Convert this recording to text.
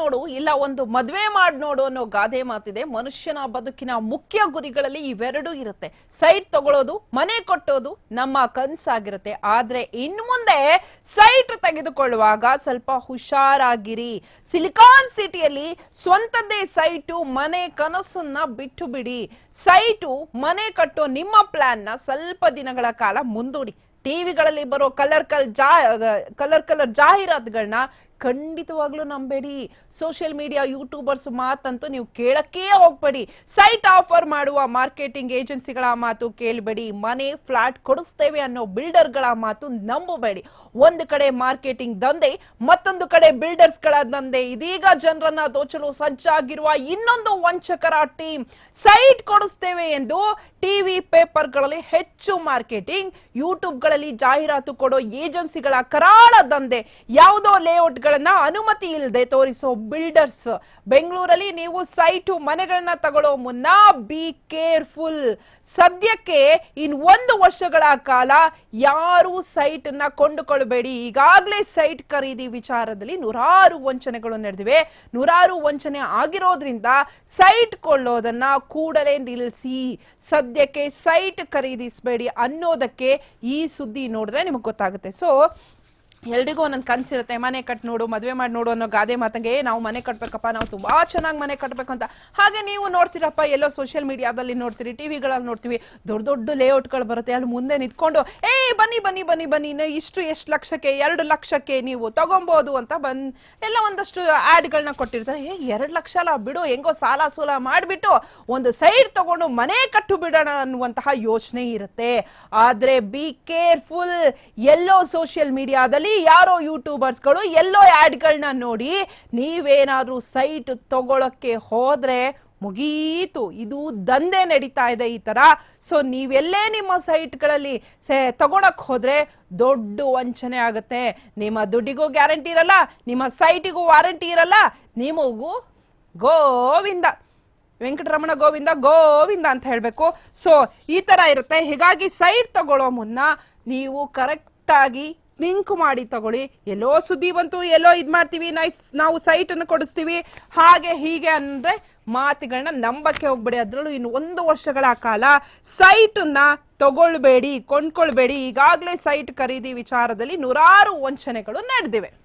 ನೋಡು, ಇಲ್ಲ ಒಂದು ಮದುವೆ ಮಾಡಿ ನೋಡು ಅನ್ನೋ ಗಾದೆ ಮಾತಿದೆ. ಮನುಷ್ಯನ ಬದುಕಿನ ಮುಖ್ಯ ಗುರಿಗಳಲ್ಲಿ ಇವೆರಡೂ ಇರುತ್ತೆ. ಸೈಟ್ ತಗೊಳ್ಳೋದು ಮನೆ ಕೊಟ್ಟೋದು ನಮ್ಮ ಕನ್ಸಾಗಿರುತ್ತೆ. ಆದ್ರೆ ಇನ್ ಮುಂದೆ ಸೈಟ್ ತೆಗೆದುಕೊಳ್ಳುವಾಗ ಸ್ವಲ್ಪ ಹುಷಾರಾಗಿರಿ. ಸಿಲಿಕಾನ್ ಸಿಟಿಯಲ್ಲಿ ಸ್ವಂತದ್ದೇ ಸೈಟು, ಮನೆ ಕನಸನ್ನ ಬಿಟ್ಟು ಬಿಡಿ ಸೈಟು, ಮನೆ ಕಟ್ಟೋ ನಿಮ್ಮ ಪ್ಲಾನ್ನ ಸ್ವಲ್ಪ ದಿನಗಳ ಕಾಲ ಮುಂದೂಡಿ. ಟಿವಿಗಳಲ್ಲಿ ಬರೋ ಕಲರ್ ಕಲ್ ಜಾ ಕಲರ್ ಕಲರ್ ಜಾಹೀರಾತುಗಳನ್ನ ಖಂಡಿತವಾಗ್ಲೂ ನಂಬೇಡಿ. ಸೋಷಿಯಲ್ ಮೀಡಿಯಾ ಯೂಟ್ಯೂಬರ್ಸ್ ಮಾತಂತೂ ನೀವು ಕೇಳಕ್ಕೇ ಹೋಗ್ಬೇಡಿ. ಸೈಟ್ ಆಫರ್ ಮಾಡುವ ಮಾರ್ಕೆಟಿಂಗ್ ಏಜೆನ್ಸಿಗಳ ಮಾತು ಕೇಳಬೇಡಿ. ಮನೆ ಫ್ಲಾಟ್ ಕೊಡಿಸ್ತೇವೆ ಅನ್ನೋ ಬಿಲ್ಡರ್ಗಳ ಮಾತು ನಂಬಬೇಡಿ. ಒಂದು ಕಡೆ ಮಾರ್ಕೆಟಿಂಗ್ ದಂಧೆ, ಮತ್ತೊಂದು ಕಡೆ ಬಿಲ್ಡರ್ಸ್ಗಳ ದಂಧೆ. ಇದೀಗ ಜನರನ್ನ ದೋಚಲು ಸಜ್ಜಾಗಿರುವ ಇನ್ನೊಂದು ವಂಚಕರ ಟೀಮ್ ಸೈಟ್ ಕೊಡಿಸ್ತೇವೆ ಎಂದು ಟಿವಿ ಪೇಪರ್ಗಳಲ್ಲಿ ಹೆಚ್ಚು ಮಾರ್ಕೆಟಿಂಗ್ ಯೂಟ್ಯೂಬ್ಗಳಲ್ಲಿ ಜಾಹೀರಾತು ಕೊಡೋ ಏಜೆನ್ಸಿಗಳ ಕರಾಳ ದಂಧೆ. ಯಾವುದೋ ಲೇಔಟ್ಗಳನ್ನ ಅನುಮತಿ ಇಲ್ಲದೆ ತೋರಿಸೋ ಬಿಲ್ಡರ್ಸ್ ಬೆಂಗಳೂರಲ್ಲಿ ನೀವು ಸೈಟು ಮನೆಗಳನ್ನ ತಗೊಳ್ಳೋ ಮುನ್ನ ಬಿ ಕೇರ್ಫುಲ್ ಸದ್ಯಕ್ಕೆ ಇನ್ ಒಂದು ವರ್ಷಗಳ ಕಾಲ ಯಾರು ಸೈಟ್ನ ಕೊಂಡುಕೊಳ್ಬೇಡಿ. ಈಗಾಗಲೇ ಸೈಟ್ ಖರೀದಿ ವಿಚಾರದಲ್ಲಿ ನೂರಾರು ವಂಚನೆಗಳು ನಡೆದಿವೆ. ನೂರಾರು ವಂಚನೆ ಆಗಿರೋದ್ರಿಂದ ಸೈಟ್ ಕೊಳ್ಳೋದನ್ನ ಕೂಡಲೇ ನಿಲ್ಲಿಸಿ. ಸದ್ಯಕ್ಕೆ ಸೈಟ್ ಖರೀದಿಸಬೇಡಿ ಅನ್ನೋದಕ್ಕೆ ಈ ಸುದ್ದಿ ನೋಡಿದ್ರೆ ನಿಮಗೆ ಗೊತ್ತಾಗುತ್ತೆ. ಸೊ ಎಲ್ರಿಗೂ ಒಂದೊಂದು ಕನ್ಸಿರುತ್ತೆ ಮನೆ ಕಟ್ ನೋಡು ಮದುವೆ ಮಾಡಿ ನೋಡು ಅನ್ನೋ ಗಾದೆ ಮಾತಂಗೆ "ಏ, ನಾವು ಮನೆ ಕಟ್ಬೇಕಪ್ಪ ನಾವು ತುಂಬಾ ಚೆನ್ನಾಗಿ ಮನೆ ಕಟ್ಬೇಕು ಅಂತ. ಹಾಗೆ ನೀವು ನೋಡ್ತೀರಪ್ಪ ಎಲ್ಲೋ ಸೋಷಿಯಲ್ ಮೀಡಿಯಾದಲ್ಲಿ ನೋಡ್ತೀರಿ ಟಿವಿಗಳಲ್ಲಿ ನೋಡ್ತೀವಿ ದೊಡ್ಡ ದೊಡ್ಡ ಲೇಔಟ್ಗಳು ಬರುತ್ತೆ ಅಲ್ಲಿ ಮುಂದೆ ನಿಂತ್ಕೊಂಡು ಏಯ್ ಬನ್ನಿ ಬನ್ನಿ ಬನ್ನಿ ಬನ್ನಿ ಇಷ್ಟು ಎಷ್ಟು ಲಕ್ಷಕ್ಕೆ ಎರಡು ಲಕ್ಷಕ್ಕೆ ನೀವು ತಗೊಬೋದು ಅಂತ ಬಂದ್ ಎಲ್ಲ ಒಂದಷ್ಟು ಆ್ಯಡ್ಗಳನ್ನ ಕೊಟ್ಟಿರ್ತಾರೆ. ಏ ಎರಡು ಲಕ್ಷ ಅಲ್ಲ ಬಿಡು ಹೆಂಗೋ ಸಾಲ ಸೂಲ ಮಾಡಿಬಿಟ್ಟು ಒಂದು ಸೈಡ್ ತಗೊಂಡು ಮನೆ ಕಟ್ಟು ಬಿಡೋಣ ಅನ್ನುವಂತಹ ಯೋಚನೆ ಇರುತ್ತೆ. ಆದ್ರೆ ಬಿ ಕೇರ್ಫುಲ್ ಎಲ್ಲೋ ಸೋಷಿಯಲ್ ಮೀಡಿಯಾದಲ್ಲಿ ಯಾರೋ ಯೂಟ್ಯೂಬರ್ಸ್ಗಳು ಎಲ್ಲೋ ಆ್ಯಡ್ಗಳನ್ನ ನೋಡಿ, ನೀವೇನಾದ್ರೂ ಸೈಟ್ ತಗೊಳಕ್ಕೆ ಹೋದ್ರೆ ಮುಗೀತು. ಇದು ದಂಧೆ ನಡೀತಾ ಇದೆ ಈ ತರ. ಸೊ ನೀವೆಲ್ಲೇ ನಿಮ್ಮ ಸೈಟ್ಗಳಲ್ಲಿ ಸೆ, ತಗೊಳಕ್ ಹೋದ್ರೆ ದೊಡ್ಡ ವಂಚನೆ ಆಗುತ್ತೆ. ನಿಮ್ಮ ದುಡ್ಡಿಗೂ ಗ್ಯಾರಂಟಿ ಇರಲ್ಲ, ನಿಮ್ಮ ಸೈಟಿಗೂ ವಾರಂಟಿ ಇರಲ್ಲ. ನಿಮಗೂ ಗೋವಿಂದ, ವೆಂಕಟರಮಣ ಗೋವಿಂದ ಗೋವಿಂದ ಅಂತ ಹೇಳಬೇಕು. ಸೊ ಈ ತರ ಇರುತ್ತೆ. ಹೀಗಾಗಿ ಸೈಟ್ ತಗೊಳ್ಳೋ ಮುನ್ನ ನೀವು ಕರೆಕ್ಟ್ ಆಗಿ ಲಿಂಕ್ ಮಾಡಿ ತಗೊಳ್ಳಿ. ಎಲ್ಲೋ ಸುದ್ದಿ ಬಂತು ಎಲ್ಲೋ ಇದು ಮಾಡ್ತೀವಿ, ನೈಸ್ ನಾವು ಸೈಟ್ ಅನ್ನು ಕೊಡಿಸ್ತೀವಿ. ಹಾಗೆ ಹೀಗೆ ಅಂದ್ರೆ ಮಾತುಗಳನ್ನ ನಂಬಕ್ಕೆ ಹೋಗ್ಬೇಡಿ. ಅದ್ರಲ್ಲೂ ಇನ್ನು ಒಂದು ವರ್ಷಗಳ ಕಾಲ ಸೈಟ್ನ ತಗೊಳ್ಬೇಡಿ, ಕೊಂಡ್ಕೊಳ್ಬೇಡಿ. ಈಗಾಗಲೇ ಸೈಟ್ ಖರೀದಿ ವಿಚಾರದಲ್ಲಿ ನೂರಾರು ವಂಚನೆಗಳು ನಡೆದಿವೆ.